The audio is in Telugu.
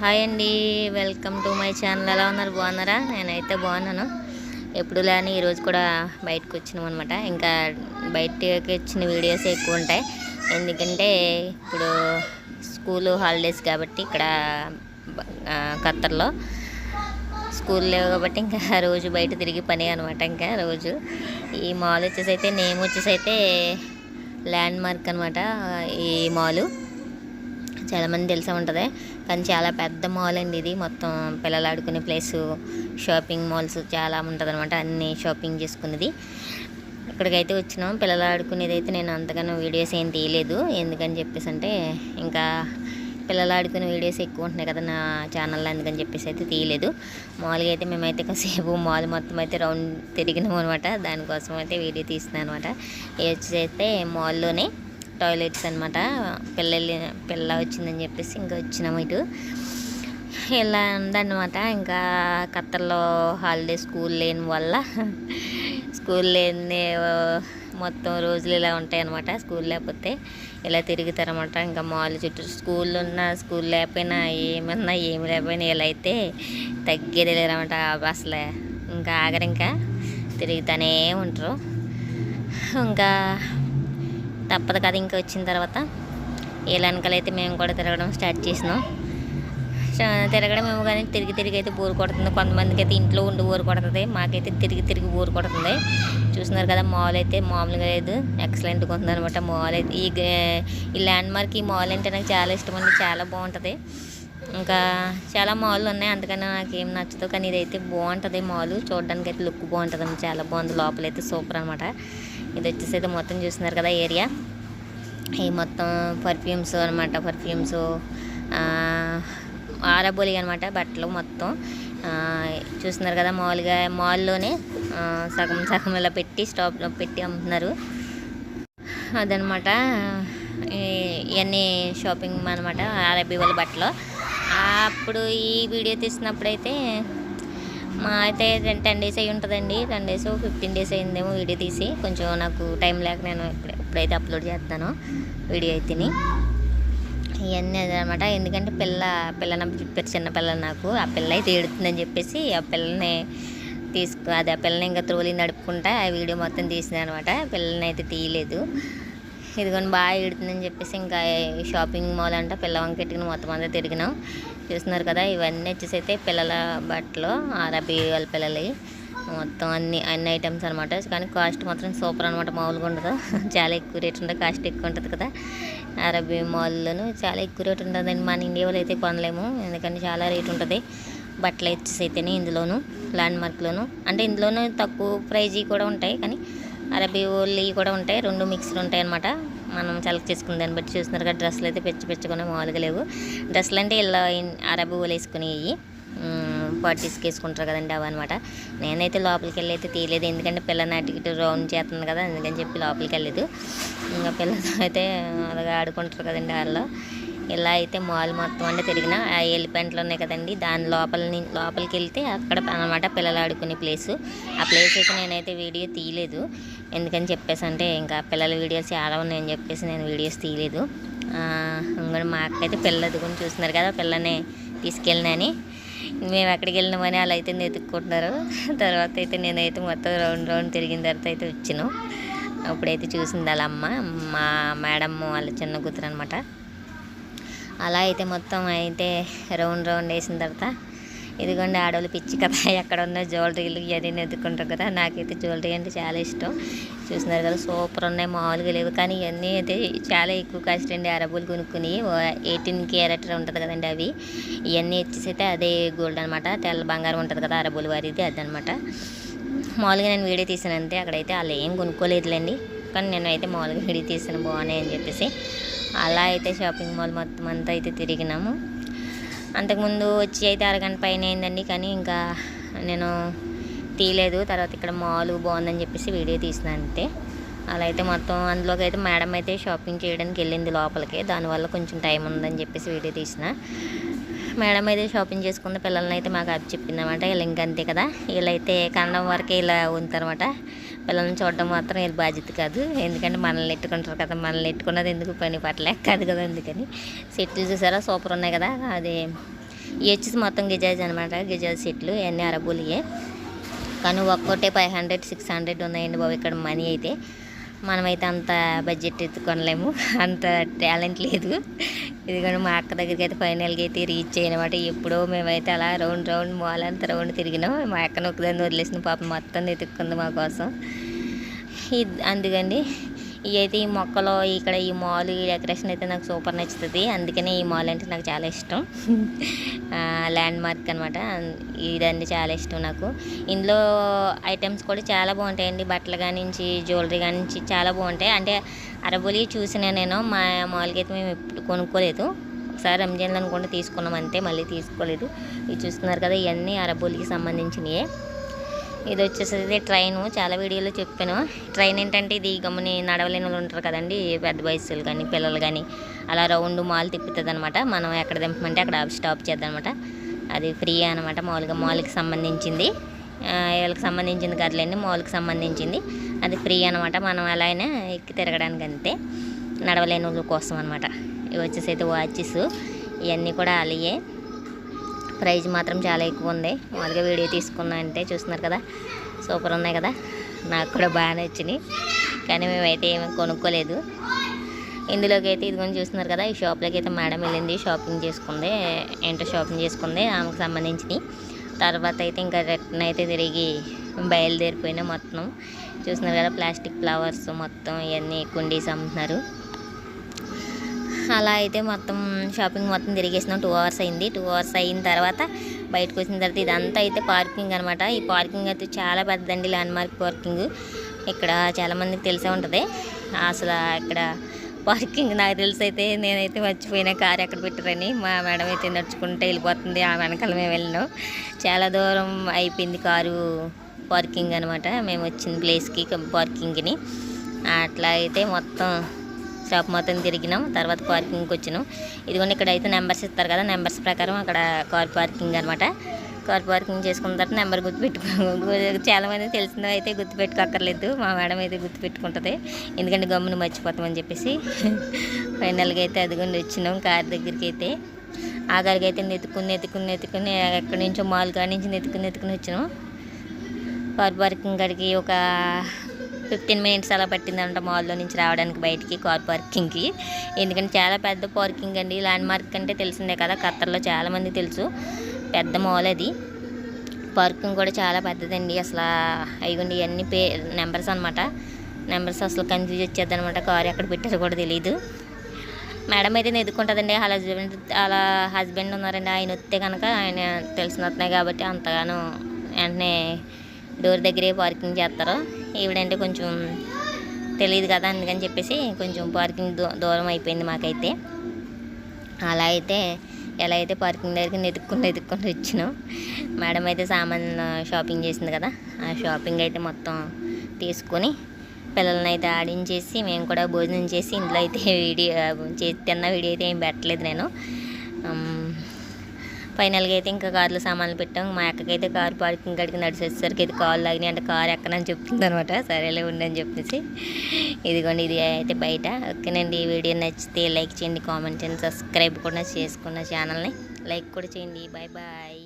హాయ్ అండి వెల్కమ్ టు మై ఛానల్. ఎలా ఉన్నారు? బాగున్నారా? నేనైతే బాగున్నాను. ఎప్పుడు లేని ఈరోజు కూడా బయటకు వచ్చినాం అనమాట ఇంకా బయటకి వచ్చిన వీడియోస్ ఎక్కువ ఉంటాయి. ఎందుకంటే ఇప్పుడు స్కూల్ హాలిడేస్ కాబట్టి ఇక్కడ ఖత్తర్లో స్కూల్ లేవు కాబట్టి ఇంకా రోజు బయట తిరిగి పని అనమాట ఇంకా రోజు. ఈ మాల్ వచ్చేసి అయితే నేమ్ వచ్చేసి అయితే ల్యాండ్ మార్క్ అనమాట ఈ మాలు. చాలామంది తెలిసే ఉంటుంది. కానీ చాలా పెద్ద మాల్ అండి ఇది. మొత్తం పిల్లలు ఆడుకునే ప్లేసు షాపింగ్ మాల్స్ చాలా ఉంటుంది అనమాట అన్ని షాపింగ్ చేసుకునేది. ఇక్కడికైతే వచ్చినాం. పిల్లలు ఆడుకునేది అయితే నేను అంతగానో వీడియోస్ ఏం తీయలేదు. ఎందుకని చెప్పేసి అంటే ఇంకా పిల్లలు ఆడుకునే వీడియోస్ ఎక్కువ ఉంటున్నాయి కదా నా ఛానల్లో అందుకని చెప్పేసి అయితే తీయలేదు. మామూలుగా అయితే మేమైతే కాసేపు మాల్ మొత్తం అయితే రౌండ్ తిరిగినాం అనమాట దానికోసం అయితే వీడియో తీస్తున్నాను అనమాట ఇది అయితే మాల్లోనే టాయిలెట్స్ అనమాట పిల్లలు పిల్ల వచ్చిందని చెప్పేసి ఇంకా వచ్చినాము ఇటు. ఇలా ఉందన్నమాట. ఇంకా ఖత్తర్లో హాలిడే స్కూల్ లేని వల్ల స్కూల్ లేని మొత్తం రోజులు ఇలా ఉంటాయి అనమాట స్కూల్ లేకపోతే ఇలా తిరుగుతారనమాట ఇంకా మాల్ చుట్టూ స్కూల్ ఉన్న స్కూల్ లేకపోయినా ఏమన్నా ఏమి లేకపోయినా ఇలా అయితే తగ్గేది లేదనమాట అసలు ఇంకా ఆగరు ఇంకా. తిరుగుతూనే ఉంటారు. ఇంకా తప్పదు కదా ఇంకా వచ్చిన తర్వాత. వీళ్ళ వెనకాలైతే మేము కూడా తిరగడం స్టార్ట్ చేసినాం. తిరగడం ఏమో కానీ తిరిగి తిరిగి అయితే బోరు కొడుతుంది. కొంతమందికి అయితే ఇంట్లో ఉండి బోరు కొడుతుంది. మాకైతే తిరిగి తిరిగి బోరు కొడుతుంది. చూస్తున్నారు కదా మాల్ అయితే మామూలుగా లేదు. ఎక్సలెంట్గా ఉంది అనమాట మాల్ అయితే. ఈ ఈ ల్యాండ్ మార్క్ ఈ మాల్ అంటే నాకు చాలా ఇష్టం అండి. చాలా బాగుంటుంది. ఇంకా చాలా మాల్లు ఉన్నాయి. అందుకని నాకు ఏం నచ్చదు. కానీ ఇదైతే బాగుంటుంది మాల్. చూడడానికి అయితే లుక్ బాగుంటుంది చాలా బాగుంది. లోపలైతే సూపర్ అనమాట ఇది వచ్చేసి అయితే మొత్తం చూస్తున్నారు కదా ఏరియా. ఈ మొత్తం పర్ఫ్యూమ్స్ అనమాట పర్ఫ్యూమ్స్ ఆరబోలి అనమాట బట్టలు మొత్తం. చూస్తున్నారు కదా మామూలుగా మాల్లోనే సగం సగం ఇలా పెట్టి స్టాప్ పెట్టి అమ్ముతున్నారు. అదనమాట ఈ- ఇవన్నీ షాపింగ్ అనమాట అరబీ వాళ్ళ బట్టలు. అప్పుడు ఈ వీడియో తీసినప్పుడైతే మా అయితే టెన్ డేస్ అయి ఉంటుందండి. టెన్ డేస్ ఫిఫ్టీన్ డేస్ అయిందేమో వీడియో తీసి. కొంచెం నాకు టైం లేక నేను ఇప్పుడే ఇప్పుడైతే అప్లోడ్ చేస్తాను వీడియో అయితేని ఇవన్నీ అదనమాట ఎందుకంటే పిల్ల పిల్ల చెప్పారు చిన్న పిల్ల నాకు. ఆ పిల్ల అయితే ఏడుతుందని చెప్పేసి ఆ పిల్లని తీసుకు అది ఆ పిల్లని ఇంకా త్రోలి నడుపుకుంటా ఆ వీడియో మొత్తం తీసింది అనమాట పిల్లని అయితే తీయలేదు. ఇదిగోని బాగా ఏడుతుందని చెప్పేసి ఇంకా షాపింగ్ మాల్ అంట పిల్ల వంకెట్టుకుని మొత్తం అంతా తిరిగినాం. చూస్తున్నారు కదా ఇవన్నీ వచ్చేసి అయితే పిల్లల బట్టలు అరబీ వాళ్ళ పిల్లలవి. మొత్తం అన్ని అన్ని ఐటమ్స్ అనమాట కానీ కాస్ట్ మాత్రం సూపర్ అనమాట మామూలుగా ఉండదు. చాలా ఎక్కువ రేట్ ఉంటుంది కాస్ట్ ఎక్కువ ఉంటుంది కదా. అరబీ మాల్లోను చాలా ఎక్కువ రేట్ ఉంటుందండి మన ఇండియాలో అయితే కొనలేము ఎందుకంటే చాలా రేట్ ఉంటుంది. బట్టలు వచ్చేసి అయితేనే ఇందులోను ల్యాండ్ మార్క్లోను అంటే ఇందులోనూ తక్కువ ప్రైజీ కూడా ఉంటాయి కానీ అరబీ ఓన్లీ కూడా ఉంటాయి. రెండు మిక్స్లు ఉంటాయి అనమాట మనం సెలెక్ట్ చేసుకున్న దాన్ని బట్టి చూస్తున్నారు కదా డ్రెస్సులు అయితే పెచ్చి పెచ్చుకునే మామూలుగా లేవు. డ్రెస్సులు అంటే ఇలా ఇన్- అరబీ వేసుకునేవి పార్టీస్కి వేసుకుంటారు కదండి అవి అనమాట నేనైతే లోపలికి వెళ్ళి అయితే తీయలేదు ఎందుకంటే పిల్ల నాటికి రౌండ్ చేస్తుంది కదా అందుకని చెప్పి లోపలికి వెళ్ళలేదు. ఇంకా పిల్లతో అయితే అలాగా ఆడుకుంటారు కదండి వాళ్ళలో ఇలా అయితే మాల్ మొత్తం అంటే తిరిగిన ఆ ఎలిపెంట్లు ఉన్నాయి కదండి. దాని లోపల లోపలికి వెళ్తే అక్కడ అనమాట పిల్లలు ఆడుకునే ప్లేసు. ఆ ప్లేస్ అయితే నేనైతే వీడియో తీయలేదు. ఎందుకని చెప్పేసి అంటే ఇంకా పిల్లల వీడియోస్ చాలా ఉన్నాయని చెప్పేసి నేను వీడియోస్ తీయలేదు. ఇంకా మా అక్క అయితే పిల్ల ఎదుగుని చూస్తున్నారు కదా పిల్లనే తీసుకెళ్ళినని. మేము ఎక్కడికి వెళ్ళినామని వాళ్ళు అయితే వెతుక్కుంటున్నారు. తర్వాత అయితే నేనైతే మొత్తం రౌండ్ రౌండ్ తిరిగిన తర్వాత అయితే వచ్చినాం. అప్పుడైతే చూసింది వాళ్ళ అమ్మ. మా మేడమ్ వాళ్ళ చిన్న కూతురు అనమాట. అలా అయితే మొత్తం అయితే రౌండ్ రౌండ్ వేసిన తర్వాత ఇదిగోండి ఆడవాళ్ళు పిచ్చి కదా ఎక్కడ ఉన్న జ్యువెలరీలు ఇవన్నీ ఎదుర్కొంటారు కదా నాకైతే జ్యువెలరీ అంటే చాలా ఇష్టం. చూసినారు కదా సూపర్ ఉన్నాయి మామూలుగా లేవు. కానీ ఇవన్నీ అయితే చాలా ఎక్కువ కాస్ట్ అండి. అరబులు కొనుక్కుని ఎయిటీన్ క్యారెట్ ఉంటుంది కదండి అవి. ఇవన్నీ వచ్చేసి అయితే అదే గోల్డ్ అనమాట తెల్ల బంగారం ఉంటుంది కదా అరబులు వారిది అదనమాట మామూలుగా నేను వీడియో తీసాను అంతే. అక్కడైతే వాళ్ళు ఏం కొనుక్కోలేదులేండి. కానీ నేను అయితే మామూలుగా వీడియో తీసాను బాగున్నాయి అని చెప్పేసి. అలా అయితే షాపింగ్ మాల్ మొత్తం అంతా అయితే తిరిగినాము. అంతకుముందు వచ్చి అయితే అరగంట పైన అయిందండి కానీ ఇంకా నేను తీయలేదు తర్వాత ఇక్కడ మాల్ బాగుందని చెప్పేసి వీడియో తీసిన అంతే. అలా అయితే మొత్తం అందులోకి అయితే మేడం అయితే షాపింగ్ చేయడానికి వెళ్ళింది లోపలికి దానివల్ల కొంచెం టైం ఉందని చెప్పేసి వీడియో తీసిన. మేడం అయితే షాపింగ్ చేసుకున్న పిల్లల్ని అయితే మాకు అది చెప్పిందనమాట వీళ్ళు ఇంకా అంతే కదా వీళ్ళైతే కండం వరకే ఇలా ఉంతారన్నమాట పిల్లల్ని చూడడం మాత్రం వీళ్ళ బాధ్యత కాదు. ఎందుకంటే మనల్ని ఎట్టుకుంటారు కదా మనల్ని ఎట్టుకున్నది ఎందుకు పని పట్టలేక కాదు కదా అందుకని. సెట్లు చూసారా? సూపర్ ఉన్నాయి కదా. అది ఇవి వచ్చేసి మొత్తం గిజాజ్ అనమాట గిజాజ్ సెట్లు ఇవన్నీ అరబులియే. కానీ ఒక్కొక్కటే ఫైవ్ హండ్రెడ్ సిక్స్ హండ్రెడ్ ఉన్నాయండి బాబు ఇక్కడ మనీ అయితే. మనమైతే అంత బడ్జెట్ ఎత్తుకొనలేము. అంత టాలెంట్ లేదు. ఇదిగోండి మా అక్క దగ్గరికి అయితే ఫైనల్గా అయితే రీచ్ అయ్యనమాట. ఎప్పుడో మేమైతే అలా రౌండ్ రౌండ్ మాల్ అంతా రౌండ్ తిరిగినాం. మా అక్కను ఒకదాన్ని వదిలేసిన పాపం మొత్తం ఎత్తుక్కుంది మా కోసం. ఇది అందుకండి ఇదైతే ఈ మొక్కలు ఇక్కడ ఈ మాల్ ఈ డెకరేషన్ అయితే నాకు సూపర్ నచ్చుతుంది. అందుకనే ఈ మాల్ అంటే నాకు చాలా ఇష్టం. ల్యాండ్ మార్క్ అనమాట ఇదండి చాలా ఇష్టం నాకు. ఇందులో ఐటమ్స్ కూడా చాలా బాగుంటాయండి. బట్టలు కానించి జ్యువెలరీ కానించి చాలా బాగుంటాయి. అంటే అరబులి చూసిన నేను మా మాల్కి అయితే మేము ఎప్పుడు కొనుక్కోలేదు. ఒకసారి రంజాన్లో అనుకుంటే తీసుకున్నాం అంతే మళ్ళీ తీసుకోలేదు. ఇవి చూస్తున్నారు కదా ఇవన్నీ అరబోలికి సంబంధించినవి ఇది వచ్చేసి ట్రైన్. చాలా వీడియోలో చెప్పాను. ట్రైన్ ఏంటంటే ఇది గమ్ముని నడవలేని వాళ్ళు ఉంటారు కదండి పెద్ద వయసులు కానీ పిల్లలు కానీ. అలా రౌండ్ మాల్ తిప్పుతుంది అనమాట మనం ఎక్కడ దింపమంటే అక్కడ స్టాప్ చేద్దాం అది ఫ్రీ అనమాట మామూలుగా మాల్కి సంబంధించింది. వీళ్ళకి సంబంధించింది కదలేండి మాల్కి సంబంధించింది. అది ఫ్రీ అనమాట మనం ఎలా అయినా ఎక్కి తిరగడానికి అంతే. నడవలేని వాళ్ళ కోసం అనమాట ఇవి వచ్చేసి అయితే వాచెస్. ఇవన్నీ కూడా అలాగే. ప్రైజ్ మాత్రం చాలా ఎక్కువ ఉంది. మామూలుగా వీడియో తీసుకున్నా అంటే చూస్తున్నారు కదా. సూపర్ ఉన్నాయి కదా. నాకు కూడా బాగా వచ్చినాయి కానీ మేమైతే ఏమీ కొనుక్కోలేదు. ఇందులోకి అయితే ఇదిగోని చూస్తున్నారు కదా ఈ షాప్లోకి అయితే మేడం వెళ్ళింది షాపింగ్ చేసుకుంది ఏంటో షాపింగ్ చేసుకుంది ఆమెకు సంబంధించినవి. తర్వాత అయితే ఇంకా రిటర్న్ అయితే తిరిగి బయలుదేరిపోయినా మొత్తం. చూస్తున్నారు కదా ప్లాస్టిక్ ఫ్లవర్స్ మొత్తం ఇవన్నీ కుండీస్ అమ్ముతున్నారు. అలా అయితే మొత్తం షాపింగ్ మొత్తం తిరిగేసినాం. టూ అవర్స్ అయింది. టూ అవర్స్ అయిన తర్వాత బయటకు వచ్చిన తర్వాత ఇదంతా అయితే పార్కింగ్ అనమాట ఈ పార్కింగ్ అయితే చాలా పెద్దదండి. ల్యాండ్ మార్క్ పార్కింగ్ ఇక్కడ చాలామందికి తెలిసే ఉంటుంది. అసలు ఇక్కడ పార్కింగ్ నాకు తెలిసి అయితే నేనైతే మర్చిపోయిన కారు ఎక్కడ పెట్టారని మా మేడం అయితే నడుచుకుంటే వెళ్ళిపోతుంది. ఆ వెనకాల మేము వెళ్ళినాం. చాలా దూరం అయిపోయింది కారు పార్కింగ్ అనమాట మేము వచ్చిన ప్లేస్కి పార్కింగ్ని అట్లా అయితే మొత్తం షాప్ మొత్తం తిరిగినాం. తర్వాత పార్కింగ్కి వచ్చినాం. ఇదిగోండి ఇక్కడ అయితే నెంబర్స్ ఇస్తారు కదా నెంబర్స్ ప్రకారం అక్కడ కార్ పార్కింగ్ అనమాట కార్ పార్కింగ్ చేసుకున్న తర్వాత నెంబర్ గుర్తుపెట్టుకో చాలామంది తెలిసిన అయితే గుర్తుపెట్టుకోక్కర్లేదు. మా మేడం అయితే గుర్తుపెట్టుకుంటుంది. ఎందుకంటే గమ్మును మర్చిపోతామని చెప్పేసి ఫైనల్గా అయితే అదిగోండి వచ్చినాం కార్ దగ్గరికి అయితే. ఆ గారికి అయితే నెత్తుకుని నెత్తుకుని నెత్తుకుని ఎక్కడి నుంచో మాల్ కాడి నుంచి నెత్తుకుని నెత్తుకుని వచ్చినాం. కార్ పార్కింగ్ కాడికి ఒక ఫిఫ్టీన్ మినిట్స్ అలా పట్టిందంట మాల్లో నుంచి రావడానికి బయటికి కార్ పార్కింగ్కి ఎందుకంటే చాలా పెద్ద పార్కింగ్ అండి. ల్యాండ్ మార్క్ అంటే తెలిసిందే కదా ఖత్తర్లో చాలామంది తెలుసు. పెద్ద మాల్ అది. పార్కింగ్ కూడా చాలా పెద్దదండి. అసలు అయిగోండి ఇవన్నీ పే నెంబర్స్ అనమాట నెంబర్స్ అసలు కన్ఫ్యూజ్ వచ్చేది అనమాట కార్ ఎక్కడ పెట్టారో కూడా తెలియదు మేడం అయితే ఎదుర్కొంటుందండి. వాళ్ళ హస్బెండ్ అలా హస్బెండ్ ఉన్నారండి. ఆయన వస్తే కనుక ఆయన తెలిసిన కాబట్టి అంతగానో వెంటనే డోర్ దగ్గరే పార్కింగ్ చేస్తారు. ఈవిడంటే కొంచెం తెలియదు కదా అందుకని చెప్పేసి కొంచెం పార్కింగ్ దూ దూరం అయిపోయింది మాకైతే. అలా అయితే ఎలా అయితే పార్కింగ్ దగ్గరికి నెతుక్కుంటూ ఎదుక్కుంటూ వచ్చినాం. మేడం అయితే సామాన్ షాపింగ్ చేసింది కదా ఆ షాపింగ్ అయితే మొత్తం తీసుకొని పిల్లల్ని అయితే ఆడించేసి మేము కూడా భోజనం చేసి ఇంట్లో అయితే వీడియో చే తిన్న వీడియో అయితే ఏం పెట్టలేదు నేను. ఫైనల్గా అయితే ఇంకా కార్లో సామాన్లు పెట్టాం. మా అక్కకైతే కారు పార్కింగ్ కాడికి నడిచేసరికి అయితే కాల్ లాగినాయి. అంటే కారు ఎక్కనని చెప్తుంది అనమాట సరేలే ఉండని చెప్పేసి. ఇదిగోండి ఇది అయితే బయట. ఓకేనండి ఈ వీడియో నచ్చితే లైక్ చేయండి కామెంట్ చేయండి సబ్స్క్రైబ్ కూడా చేసుకున్న ఛానల్ని లైక్ కూడా చేయండి. Bye bye.